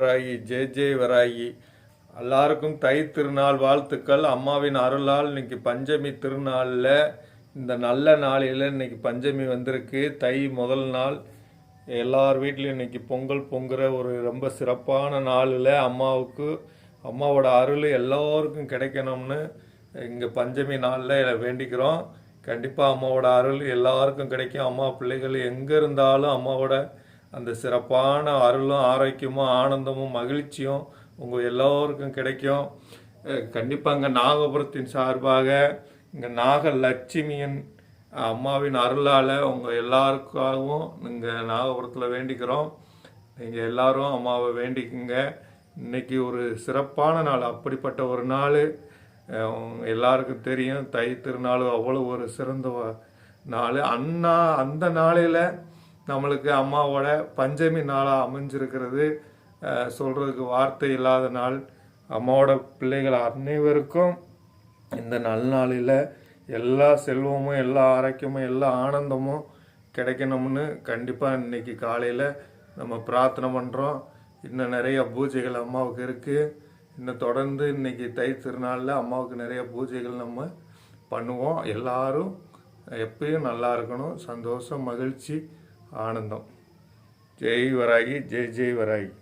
Varahi J Jai Varahi எல்லாருக்கும் தை திருநாள் வாழ்த்துக்கள். அம்மாவின் அருளால் இன்னைக்கு பஞ்சமி திருநாளில் இந்த நல்ல நாளில் இன்னைக்கு பஞ்சமி வந்திருக்கு. தை முதல் நாள். எல்லார் வீட்லையும் இன்னைக்கு பொங்கல் பொங்குற ஒரு ரொம்ப சிறப்பான நாளில் அம்மாவுக்கு அம்மாவோட அருள் எல்லோருக்கும் கிடைக்கணும்னு இங்கே பஞ்சமி நாளில் வேண்டிக்கிறோம். கண்டிப்பாக அம்மாவோட அருள் எல்லாருக்கும் கிடைக்கும். அம்மா பிள்ளைகள் எங்கே இருந்தாலும் அம்மாவோட அந்த சிறப்பான அருளும் ஆரோக்கியமும் ஆனந்தமும் மகிழ்ச்சியும் உங்கள் எல்லோருக்கும் கிடைக்கும். கண்டிப்பாக இங்கே நாகபுரத்தின் சார்பாக இங்கே நாகலட்சுமியின் அம்மாவின் அருளால் உங்கள் எல்லாருக்காகவும் இங்கே நாகபுரத்தில் வேண்டிக்கிறோம். நீங்கள் எல்லாரும் அம்மாவை வேண்டிக்குங்க. இன்னைக்கு ஒரு சிறப்பான நாள். அப்படிப்பட்ட ஒரு நாள் எல்லாருக்கும் தெரியும். தை திருநாள் அவ்வளோ ஒரு சிறந்த நாள். அண்ணா அந்த நாளையில் நம்மளுக்கு அம்மாவோட பஞ்சமி நாளாக அமைஞ்சிருக்கிறது. சொல்கிறதுக்கு வார்த்தை இல்லாத நாள். அம்மாவோட பிள்ளைகள் அனைவருக்கும் இந்த நல்நாளில் எல்லா செல்வமும் எல்லா ஆரோக்கியமும் எல்லா ஆனந்தமும் கிடைக்கணும்னு கண்டிப்பாக இன்னைக்கு காலையில் நம்ம பிரார்த்தனை பண்ணுறோம் இன்னும் நிறைய பூஜைகள் அம்மாவுக்கு இருக்குது இன்னும் தொடர்ந்து இன்னைக்கு தை திருநாளில் அம்மாவுக்கு நிறைய பூஜைகள் நம்ம பண்ணுவோம். எல்லாரும் எப்பயும் நல்லா இருக்கணும். சந்தோஷம் மகிழ்ச்சி. ஆனந்தம். ஜெய் வராகி ஜெய் ஜெய் வராகி.